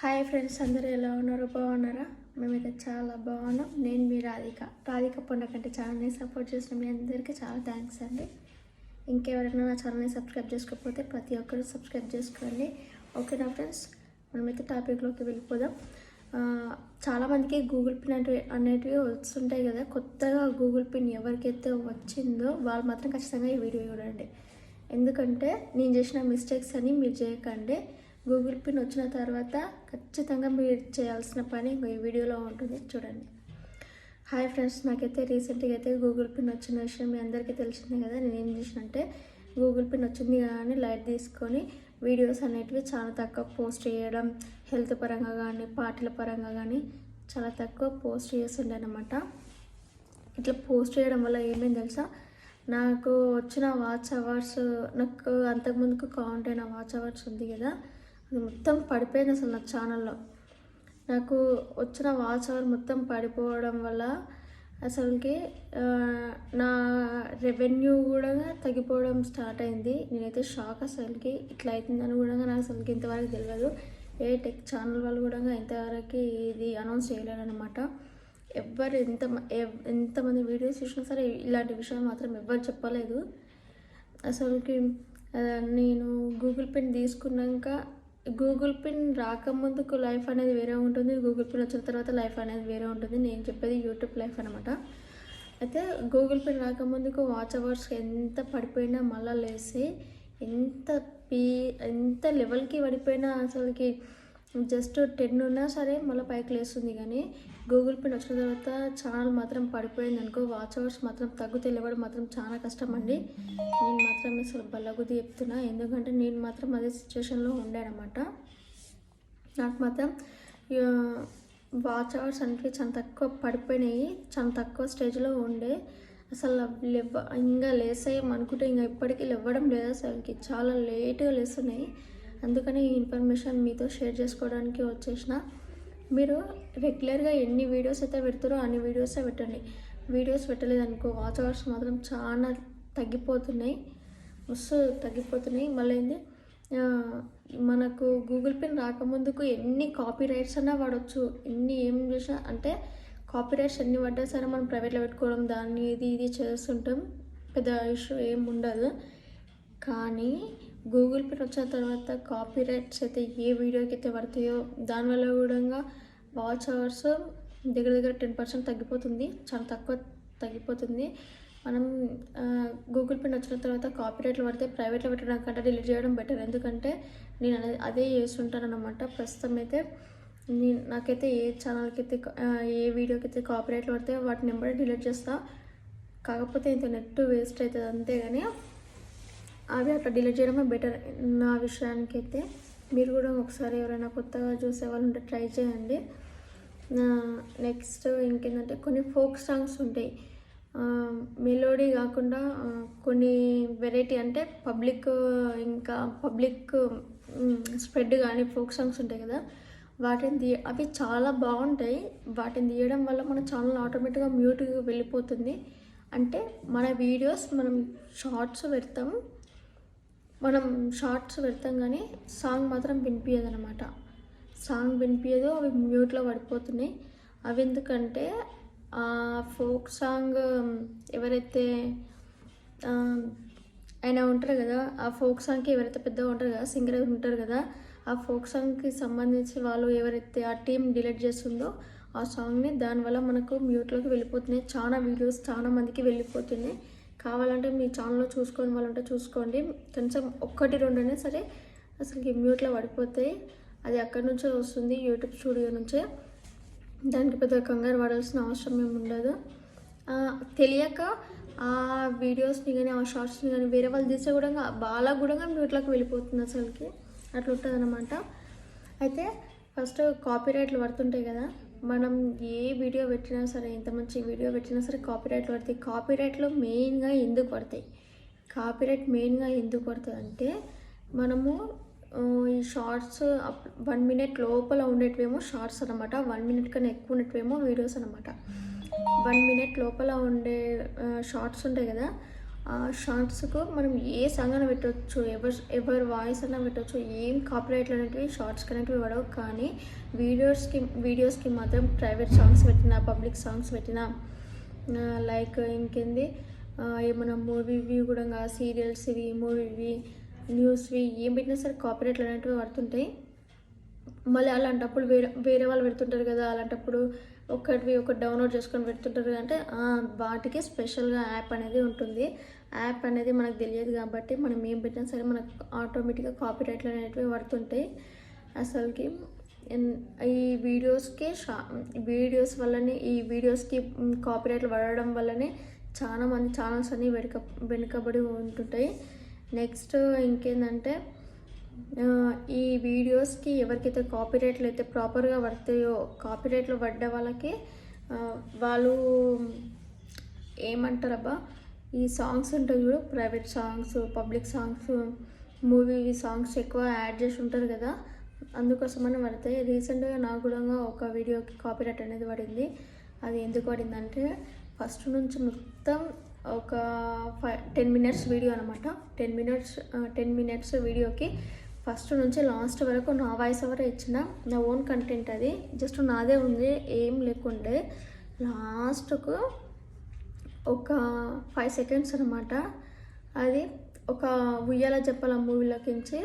Hi friends అందరూ ఎలా ఉన్నారు? బాగున్నారా? మేమైతే చాలా బాగున్నాం. నేను మీ రాధిక. రాధిక పొండకంటే ఛానల్ని సపోర్ట్ చేసిన మీ అందరికీ చాలా థ్యాంక్స్ అండి. ఇంకెవరైనా నా ఛానల్ని సబ్స్క్రైబ్ చేసుకోకపోతే ప్రతి ఒక్కరు సబ్స్క్రైబ్ చేసుకోండి. ఓకేనా ఫ్రెండ్స్? మనమైతే టాపిక్లోకి వెళ్ళిపోదాం. చాలామందికి గూగుల్ పిన్ అంటే అనేటివి వస్తుంటాయి కదా. కొత్తగా గూగుల్ పిన్ ఎవరికైతే వచ్చిందో వాళ్ళు మాత్రం ఖచ్చితంగా ఈ వీడియో చూడండి. ఎందుకంటే నేను చేసిన మిస్టేక్స్ అని మీరు చేయకండి. గూగుల్ పిన్ వచ్చిన తర్వాత ఖచ్చితంగా మీరు చేయాల్సిన పని ఈ వీడియోలో ఉంటుంది. చూడండి. హాయ్ ఫ్రెండ్స్ నాకైతే రీసెంట్గా అయితే గూగుల్ పిన్ వచ్చిన విషయం మీ అందరికీ తెలిసిందే కదా. నేను ఏం చేసినంటే గూగుల్ పిన్ వచ్చింది కానీ లైట్ తీసుకొని వీడియోస్ అనేటివి చాలా తక్కువ పోస్ట్ చేయడం హెల్త్ పరంగా కానీ పార్టీల పరంగా కానీ చాలా తక్కువ పోస్ట్ చేస్తుండే అనమాట ఇట్లా పోస్ట్ చేయడం వల్ల ఏమైంది తెలుసా? నాకు వచ్చిన వాచ్ అవర్స్ నాకు అంతకుముందుకు కౌంట్ అయిన వాచ్ అవర్స్ ఉంది కదా. అది మొత్తం పడిపోయింది అసలు నా ఛానల్లో. నాకు వచ్చిన వాచ్ అవర్ మొత్తం పడిపోవడం వల్ల అసలుకి నా రెవెన్యూ కూడా తగ్గిపోవడం స్టార్ట్ అయింది. నేనైతే షాక్ అసలుకి ఇట్లా అవుతుందని కూడా నాకు అసలుకి ఇంతవరకు తెలియదు ఏ టెక్ ఛానల్ వాళ్ళు కూడా ఇంతవరకు ఇది అనౌన్స్ చేయలేదన్నమాట. ఎవ్వరు ఎంత ఎంతమంది వీడియోస్ చూసినా సరే ఇలాంటి విషయాలు మాత్రం ఎవ్వరు చెప్పలేదు. అసలుకి నేను గూగుల్ పెన్ తీసుకున్నాక గూగుల్ పిన్ రాకముందుకు లైఫ్ అనేది వేరే ఉంటుంది. గూగుల్ పిన్ వచ్చిన తర్వాత లైఫ్ అనేది వేరే ఉంటుంది. నేను చెప్పేది యూట్యూబ్ లైఫ్ అనమాట అయితే గూగుల్ పిన్ రాకముందుకు వాచ్ అవర్స్ ఎంత పడిపోయినా మళ్ళా లేసి ఎంత పీ ఎంత లెవెల్కి పడిపోయినా అసలుకి జస్ట్ టెన్ ఉన్నా సరే మళ్ళీ పైకి లేస్తుంది. కానీ గూగుల్ పే వచ్చిన తర్వాత ఛానల్ మాత్రం పడిపోయింది అనుకో వాచ్ అవర్స్ మాత్రం తగ్గుతే లేవడం మాత్రం చాలా కష్టం అండి నేను మాత్రం అసలు బల్లగుద్ది చెప్తున్నా. ఎందుకంటే నేను మాత్రం అదే సిచ్యువేషన్లో ఉండానమాట నాకు మాత్రం వాచ్ అవర్స్ అంటే చాలా తక్కువ పడిపోయినాయి. చాలా తక్కువ స్టేజ్లో ఉండే. అసలు లేవ ఇంకా లేసాయి అనుకుంటే ఇంకా ఇప్పటికీ లేవడం లేదు అసలుకి చాలా లేట్గా లేస్తున్నాయి. అందుకని ఈ ఇన్ఫర్మేషన్ మీతో షేర్ చేసుకోవడానికి వచ్చేసిన. మీరు రెగ్యులర్గా ఎన్ని వీడియోస్ అయితే పెడతారో అన్ని వీడియోసే పెట్టండి. వీడియోస్ పెట్టలేదు అనుకో వాచ్ అవర్స్ మాత్రం చాలా తగ్గిపోతున్నాయి. మస్తు తగ్గిపోతున్నాయి. మళ్ళీ ఏంది? మనకు గూగుల్ పిన్ రాకముందుకు ఎన్ని కాపీ రైట్స్ అన్నా వాడచ్చు. ఎన్ని ఏం చేసినా అంటే కాపీ రైట్స్ ఎన్ని పడ్డా సరే మనం ప్రైవేట్లో పెట్టుకోవడం దాన్ని ఇది ఇది చేస్తుంటాం. పెద్ద ఇష్యూ ఏం ఉండదు. కానీ గూగుల్ పే వచ్చిన తర్వాత కాపీ రైట్స్ అయితే ఏ వీడియోకి అయితే పడతాయో దానివల్ల కూడా వాచ్ అవర్స్ దగ్గర దగ్గర టెన్ పర్సెంట్ తగ్గిపోతుంది. చాలా తక్కువ తగ్గిపోతుంది. మనం గూగుల్ పే వచ్చిన తర్వాత కాపీ రైట్లు పడితే ప్రైవేట్లో పెట్టడం కంటే డిలీట్ చేయడం బెటర్. ఎందుకంటే నేను అనేది అదే చేస్తుంటాను అనమాట ప్రస్తుతం అయితే నేను నాకైతే ఏ ఛానల్కి అయితే ఏ వీడియోకి అయితే కాపీ రైట్లు పడితే వాటి నెంబర్ డిలీట్ చేస్తా. కాకపోతే ఇంత నెట్ వేస్ట్ అవుతుంది అంతేగాని అవి అట్లా డిలీట్ చేయడమే బెటర్ నా విషయానికైతే మీరు కూడా ఒకసారి ఎవరైనా కొత్తగా చూసే వాళ్ళు ఉంటే ట్రై చేయండి. నెక్స్ట్ ఇంకేంటంటే కొన్ని ఫోక్ సాంగ్స్ ఉంటాయి. మెలోడీ కాకుండా కొన్ని వెరైటీ అంటే పబ్లిక్ ఇంకా పబ్లిక్ స్ప్రెడ్ కానీ ఫోక్ సాంగ్స్ ఉంటాయి కదా వాటిని తీ అవి చాలా బాగుంటాయి. వాటిని తీయడం వల్ల మన ఛానల్ ఆటోమేటిక్గా మ్యూట్ వెళ్ళిపోతుంది. అంటే మన వీడియోస్ మనం షార్ట్స్ పెడతాం మనం షార్ట్స్ పెడతాం కానీ సాంగ్ మాత్రం వినిపించదు అనమాట సాంగ్ వినిపించదు అవి మ్యూట్లో పడిపోతున్నాయి. అవి ఎందుకంటే ఆ ఫోక్ సాంగ్ ఎవరైతే ఆయన ఉంటారు కదా ఆ ఫోక్ సాంగ్కి ఎవరైతే పెద్దగా ఉంటారు కదా సింగర్ ఉంటారు కదా ఆ ఫోక్ సాంగ్కి సంబంధించి వాళ్ళు ఎవరైతే ఆ టీం డిలీట్ చేస్తుందో ఆ సాంగ్ని దానివల్ల మనకు మ్యూట్లోకి వెళ్ళిపోతున్నాయి. చాలా వీడియోస్ చాలా మందికి వెళ్ళిపోతున్నాయి. కావాలంటే మీ ఛానల్లో చూసుకొని వాళ్ళంటే చూసుకోండి. కనీసం ఒక్కటి రెండు అయినా సరే అసలు మ్యూట్లో పడిపోతాయి అది అక్కడి నుంచే వస్తుంది? యూట్యూబ్ స్టూడియో నుంచే. దానికి పెద్ద కంగారు పడాల్సిన అవసరం ఏమి ఉండదు. తెలియక ఆ వీడియోస్ని కానీ ఆ షార్ట్స్ని కానీ వేరే వాళ్ళు తీసే కూడా బాగా కూడా మ్యూట్లోకి వెళ్ళిపోతుంది అసలుకి. అట్లా ఉంటుంది అనమాట అయితే ఫస్ట్ కాపీ రైట్లు పడుతుంటాయి కదా. మనం ఏ వీడియో పెట్టినా సరే ఎంత మంచి వీడియో పెట్టినా సరే కాపీరైట్లు పడతాయి కాపీరైట్లో మెయిన్గా ఎందుకు పడతాయి? కాపీరైట్ మెయిన్గా ఎందుకు పడుతుంది అంటే మనము ఈ షార్ట్స్ వన్ మినిట్ లోపల ఉండేటివేమో షార్ట్స్ అనమాట వన్ మినిట్ కన్నా ఎక్కువ ఉండేటివేమో వీడియోస్ అనమాట వన్ మినిట్ లోపల ఉండే షార్ట్స్ ఉంటాయి కదా షార్ట్స్కు మనం ఏ సాంగ్ అయినా పెట్టవచ్చు ఎవరు ఎవరి వాయిస్ అయినా పెట్టవచ్చు ఏం కాపీరైట్లు అనేటివి షార్ట్స్కి అనేటివి పడవు. కానీ వీడియోస్కి వీడియోస్కి మాత్రం ప్రైవేట్ సాంగ్స్ పెట్టినా పబ్లిక్ సాంగ్స్ పెట్టిన లైక్ ఇంకేంది? ఏమైనా మూవీవి కూడా సీరియల్స్ ఇవి మూవీవి న్యూస్వి ఏం పెట్టినా సరే కాపీరైట్లు అనేటివి పడుతుంటాయి. మళ్ళీ అలాంటప్పుడు వేరే వేరే వాళ్ళు పెడుతుంటారు కదా అలాంటప్పుడు ఒకటివి ఒకటి డౌన్లోడ్ చేసుకొని పెడుతుంటారు అంటే వాటికి స్పెషల్గా యాప్ అనేది ఉంటుంది. యాప్ అనేది మనకు తెలియదు కాబట్టి మనం ఏం పెట్టినా సరే మనకు ఆటోమేటిక్గా కాపీ రైట్లు అనేటివి పడుతుంటాయి. అసలుకి ఈ వీడియోస్కి షా వీడియోస్ వల్లనే ఈ వీడియోస్కి కాపీ రైట్లు పడడం వల్లనే చాలా మంది ఛానల్స్ అన్నీ వెనుక వెనుకబడి ఉంటుంటాయి. నెక్స్ట్ ఇంకేంటంటే ఈ వీడియోస్కి ఎవరికైతే కాపీరైట్లు అయితే ప్రాపర్గా పడతాయో కాపీరైట్లు పడ్డ వాళ్ళకి వాళ్ళు ఏమంటారబ్బా ఈ సాంగ్స్ ఉంటాయి చూడు private songs public songs movie songs ఎక్కువ యాడ్ చేసి ఉంటారు కదా. అందుకోసమని పడతాయి రీసెంట్గా నాకు కూడా ఒక వీడియోకి కాపీరైట్ అనేది పడింది. అది ఎందుకు పడిందంటే ఫస్ట్ నుంచి మొత్తం ఒక ఫైవ్ టెన్ మినిట్స్ వీడియో అనమాట టెన్ మినిట్స్ టెన్ మినిట్స్ వీడియోకి ఫస్ట్ నుంచి లాస్ట్ వరకు నా వాయిస్ ఎవరే ఇచ్చిన నా ఓన్ కంటెంట్ అది. జస్ట్ నాదే ఉంది ఏం లేకుండే. లాస్ట్కు ఒక ఫైవ్ సెకండ్స్ అనమాట అది ఒక ఉయ్యాల చెప్పాల మూవీలోకించి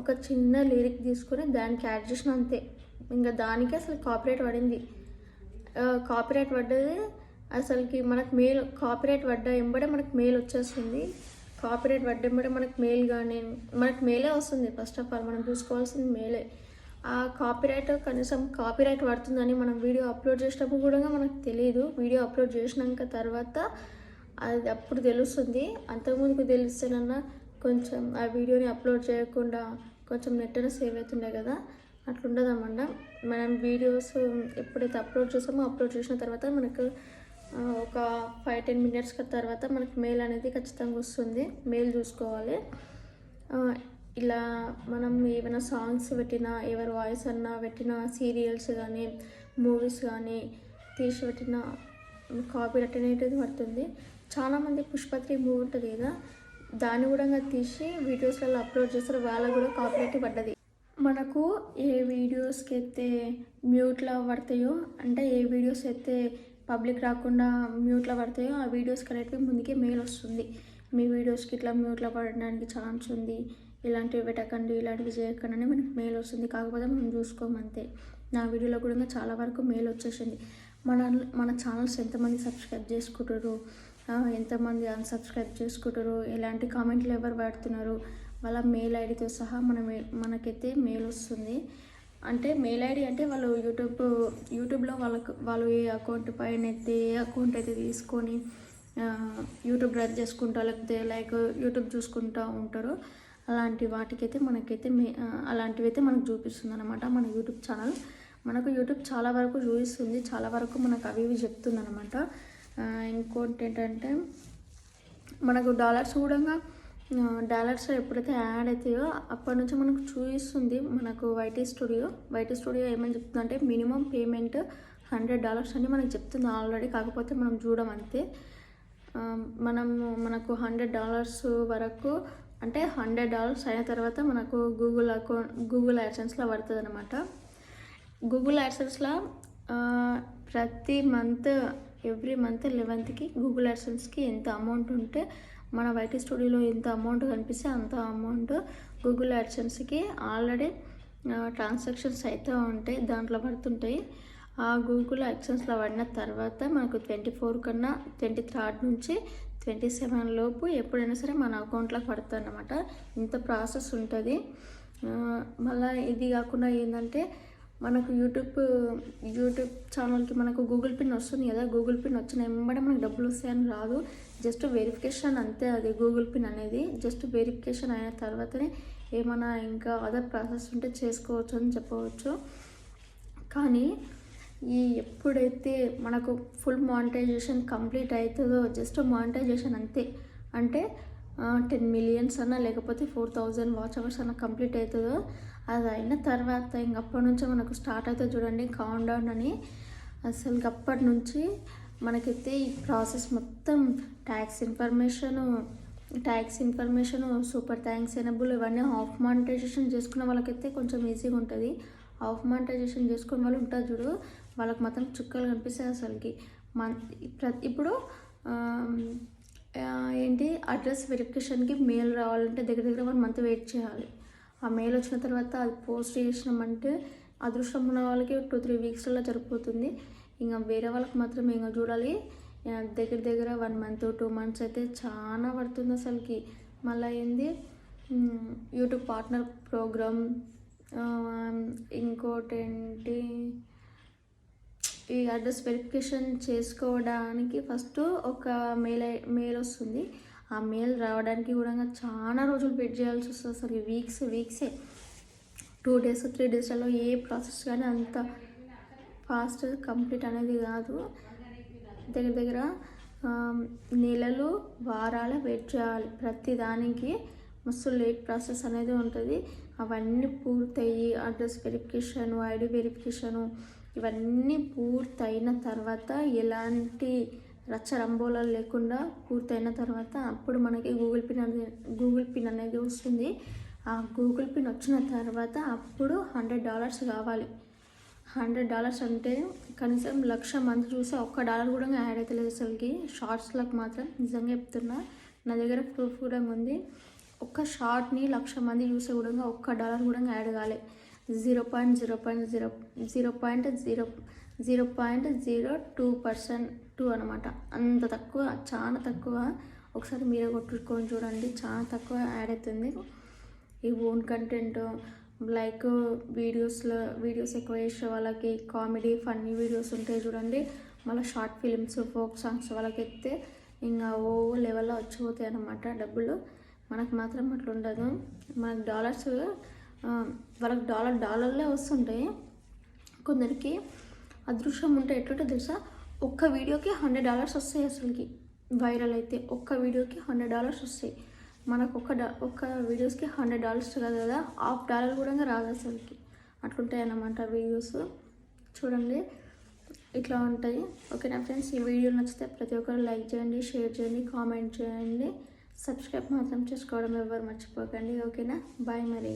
ఒక చిన్న లిరిక్ తీసుకుని దానికి యాడ్ చేసిన అంతే. ఇంకా దానికి అసలు కాపీరైట్ పడింది. కాపీరైట్ పడ్డది అసలుకి మనకు మెయిల్ కాపీరైట్ పడ్డ ఎంబడే మనకు మెయిల్ వచ్చేస్తుంది. కాపీరైట్ పడ్డ ఎంబడే మనకు మెయిల్ కానీ మనకు మెయిలే వస్తుంది. ఫస్ట్ ఆఫ్ ఆల్ మనం చూసుకోవాల్సింది మెయిలే ఆ కాపీరైట్ కనీసం కాపీరైట్ పడుతుందని మనం వీడియో అప్లోడ్ చేసేటప్పుడు కూడా మనకు తెలియదు వీడియో అప్లోడ్ చేసినాక తర్వాత అది అప్పుడు తెలుస్తుంది. అంతకుముందుకు తెలిస్తేనన్నా కొంచెం ఆ వీడియోని అప్లోడ్ చేయకుండా కొంచెం నెట్ సేవ్ అవుతుండే కదా. అట్లుండదన్నమాట మనం వీడియోస్ ఎప్పుడైతే అప్లోడ్ చేసామో అప్లోడ్ చేసిన తర్వాత మనకు ఒక ఫైవ్ టెన్ మినిట్స్ తర్వాత మనకు మెయిల్ అనేది ఖచ్చితంగా వస్తుంది. మెయిల్ చూసుకోవాలి. ఇలా మనం ఏమైనా సాంగ్స్ పెట్టినా ఎవరి వాయిస్ అన్నా పెట్టినా సీరియల్స్ కానీ మూవీస్ కానీ తీసి పెట్టిన కాపీరైట్ అనేది పడుతుంది. చాలామంది పుష్పత్రి మూవీ ఉంటుంది కదా దాన్ని కూడా తీసి వీడియోస్లలో అప్లోడ్ చేస్తారు. వాళ్ళకు కూడా కాపీరైట్ పడ్డది. మనకు ఏ వీడియోస్కి అయితే మ్యూట్లో పడతాయో అంటే ఏ వీడియోస్ అయితే పబ్లిక్ రాకుండా మ్యూట్లో పడతాయో ఆ వీడియోస్కి అనేటివి ముందుకే మెయిల్ వస్తుంది. మీ వీడియోస్కి ఇట్లా మ్యూట్లో పడడానికి ఛాన్స్ ఉంది. ఇలాంటివి పెట్టకండి ఇలాంటివి చేయకండి అని మనకి మెయిల్ వస్తుంది. కాకపోతే మనం చూసుకోమంతే నా వీడియోలో కూడా చాలా వరకు మెయిల్ వచ్చేసింది. మన మన ఛానల్స్ ఎంతమంది సబ్స్క్రైబ్ చేసుకుంటారు? ఎంతమంది అన్సబ్స్క్రైబ్ చేసుకుంటారు? ఎలాంటి కామెంట్లు ఎవరు పెడుతున్నారు వాళ్ళ మెయిల్ ఐడితో సహా మన మనకైతే మెయిల్ వస్తుంది. అంటే మెయిల్ ఐడి అంటే వాళ్ళు యూట్యూబ్ యూట్యూబ్లో వాళ్ళకు వాళ్ళు ఏ అకౌంట్ పైన అయితే ఏ అకౌంట్ అయితే తీసుకొని యూట్యూబ్ రద్దు చేసుకుంటా లేకపోతే లైక్ యూట్యూబ్ చూసుకుంటూ ఉంటారు అలాంటి వాటికైతే మనకైతే మే అలాంటివి అయితే మనకు చూపిస్తుంది అనమాట మన యూట్యూబ్ ఛానల్. మనకు యూట్యూబ్ చాలా వరకు చూపిస్తుంది చాలా వరకు మనకు అవి ఇవి చెప్తుంది అనమాట ఇంకోటి ఏంటంటే మనకు డాలర్స్ కూడా డాలర్స్ ఎప్పుడైతే యాడ్ అవుతాయో అప్పటి నుంచి మనకు చూపిస్తుంది మనకు వైటీ స్టూడియో. వైటీ స్టూడియో ఏమని చెప్తుందంటే మినిమం పేమెంట్ హండ్రెడ్ డాలర్స్ అని మనకు చెప్తుంది ఆల్రెడీ. కాకపోతే మనం చూడడం అంతే మనం మనకు హండ్రెడ్ డాలర్స్ వరకు అంటే హండ్రెడ్ డాలర్స్ అయిన తర్వాత మనకు గూగుల్ అకౌంట్ గూగుల్ యాడ్సెన్స్లో పడుతుంది అనమాట గూగుల్ యాడ్సెన్స్లో ప్రతి మంత్ ఎవ్రీ మంత్ లెవెన్త్కి గూగుల్ యాడ్సెన్స్కి ఎంత అమౌంట్ ఉంటే మన వైటీ స్టూడియోలో ఎంత అమౌంట్ కనిపిస్తే అంత అమౌంట్ గూగుల్ యాడ్సెన్స్కి ఆల్రెడీ ట్రాన్సాక్షన్స్ అయితే ఉంటాయి దాంట్లో పడుతుంటాయి. ఆ గూగుల్ యాక్సెన్స్లో పడిన తర్వాత మనకు ట్వంటీ ఫోర్ కన్నా ట్వంటీ థర్డ్ నుంచి ట్వంటీ సెవెన్ లోపు ఎప్పుడైనా సరే మన అకౌంట్లో పడుతుందన్నమాట. ఇంత ప్రాసెస్ ఉంటుంది. మళ్ళీ ఇది కాకుండా ఏంటంటే మనకు యూట్యూబ్ యూట్యూబ్ ఛానల్కి మనకు గూగుల్ పిన్ వస్తుంది కదా గూగుల్ పిన్ వచ్చిన వెంబడి మనకు డబ్బులు వస్తాయని రాదు. జస్ట్ వెరిఫికేషన్ అంతే అది గూగుల్ పిన్ అనేది. జస్ట్ వెరిఫికేషన్ అయిన తర్వాతనే ఏమైనా ఇంకా అదర్ ప్రాసెస్ ఉంటే చేసుకోవచ్చు అని చెప్పవచ్చు. కానీ ఈ ఎప్పుడైతే మనకు ఫుల్ మానిటైజేషన్ కంప్లీట్ అవుతుందో జస్ట్ మానిటైజేషన్ అంతే. అంటే టెన్ మిలియన్స్ అన్నా లేకపోతే ఫోర్ థౌజండ్ వాచ్ అవర్స్ అన్న కంప్లీట్ అవుతుందో అది అయిన తర్వాత ఇంక అప్పటి నుంచి మనకు స్టార్ట్ అవుతుంది చూడండి కౌంట్ డౌన్ అని. అసలు అప్పటి నుంచి మనకైతే ఈ ప్రాసెస్ మొత్తం tax information tax information super thanks enable ఇవన్నీ హాఫ్ మానిటైజేషన్ చేసుకున్న వాళ్ళకైతే కొంచెం ఈజీగా ఉంటుంది. హాఫ్ మానిటైజేషన్ చేసుకున్న వాళ్ళు ఉంటారు చూడు వాళ్ళకి మాత్రం చుక్కలు కనిపిస్తాయి అసలుకి. మన ఇప్పుడు ఏంటి అడ్రస్ వెరిఫికేషన్కి మెయిల్ రావాలంటే దగ్గర దగ్గర వన్ మంత్ వెయిట్ చేయాలి. ఆ మెయిల్ వచ్చిన తర్వాత అది పోస్ట్ చేసినామంటే అదృష్టం ఉన్న వాళ్ళకి టూ త్రీ వీక్స్లో జరిగిపోతుంది ఇంకా వేరే వాళ్ళకి మాత్రం ఇంకా చూడాలి. దగ్గర దగ్గర వన్ మంత్ టూ మంత్స్ అయితే చాలా పడుతుంది అసలుకి. మళ్ళీ ఏంది యూట్యూబ్ పార్ట్నర్ ప్రోగ్రామ్ ఇంకోటి ఏంటి ఈ అడ్రస్ వెరిఫికేషన్ చేసుకోవడానికి ఫస్ట్ ఒక మెయిల్ మెయిల్ వస్తుంది. ఆ మెయిల్ రావడానికి కూడా చాలా రోజులు వెయిట్ చేయాల్సి వస్తుంది అసలు వీక్స్ వీక్సే టూ డేస్ త్రీ డేస్లలో ఏ ప్రాసెస్ కానీ అంత ఫాస్ట్ కంప్లీట్ అనేది కాదు. దగ్గర దగ్గర నెలలు వారాల వెయిట్ చేయాలి. ప్రతి దానికి మస్తు లేట్ ప్రాసెస్ అనేది ఉంటుంది. అవన్నీ పూర్తయ్యి అడ్రస్ వెరిఫికేషన్ ఐడి వెరిఫికేషను ఇవన్నీ పూర్తయిన తర్వాత ఎలాంటి రచ్చరంబోలాలు లేకుండా పూర్తయిన తర్వాత అప్పుడు మనకి గూగుల్ పిన్ అనేది గూగుల్ పిన్ అనేది వస్తుంది. ఆ గూగుల్ పిన్ వచ్చిన తర్వాత అప్పుడు హండ్రెడ్ డాలర్స్ కావాలి. హండ్రెడ్ డాలర్స్ అంటే కనీసం లక్ష మంది చూసే ఒక్క డాలర్ కూడా యాడ్ అవుతలేదు అసలుకి. షార్ట్స్లకు మాత్రం నిజంగా చెప్తున్నా. నా దగ్గర ప్రూఫ్ కూడా ఉంది. ఒక్క షార్ట్ని లక్ష మంది చూసే కూడా ఒక్క డాలర్ కూడా యాడ్ కాలేదు zero point zero point zero zero point zero zero point zero two percent two అనమాట అంత తక్కువ చాలా తక్కువ. ఒకసారి మీరే కొట్టుకొని చూడండి చాలా తక్కువ యాడ్ అవుతుంది. ఈ ఓన్ కంటెంట్ లైక్ వీడియోస్లో వీడియోస్ ఎక్కువ చేసే వాళ్ళకి కామెడీ ఫన్నీ వీడియోస్ ఉంటాయి చూడండి. మళ్ళీ షార్ట్ ఫిలిమ్స్ ఫోక్ సాంగ్స్ వాళ్ళకి ఎత్తే ఇంకా ఓ లెవెల్లో వచ్చిపోతాయి అన్నమాట డబ్బులు. మనకు మాత్రం అట్లా ఉండదు మనకు డాలర్స్ వాళ్ళకి డాలర్ డాలర్లే వస్తుంటాయి కొందరికి అదృష్టం ఉంటే ఎట్లుంటే తెలుసా? ఒక్క వీడియోకి హండ్రెడ్ డాలర్స్ వస్తాయి అసలుకి. వైరల్ అయితే ఒక్క వీడియోకి హండ్రెడ్ డాలర్స్ వస్తాయి. మనకు ఒక్క డా ఒక్క వీడియోస్కి హండ్రెడ్ డాలర్స్ కాదు కదా? హాఫ్ డాలర్ కూడా రాదు అసలుకి. అట్లుంటాయి అన్నమాట వీడియోస్ చూడండి. ఇట్లా ఉంటాయి. ఓకేనా ఫ్రెండ్స్ ఈ వీడియో నచ్చితే ప్రతి ఒక్కరు లైక్ చేయండి షేర్ చేయండి కామెంట్ చేయండి. సబ్స్క్రైబ్ మాత్రం చేసుకోవడం ఎవరు మర్చిపోకండి. ఓకేనా బాయ్ మరి.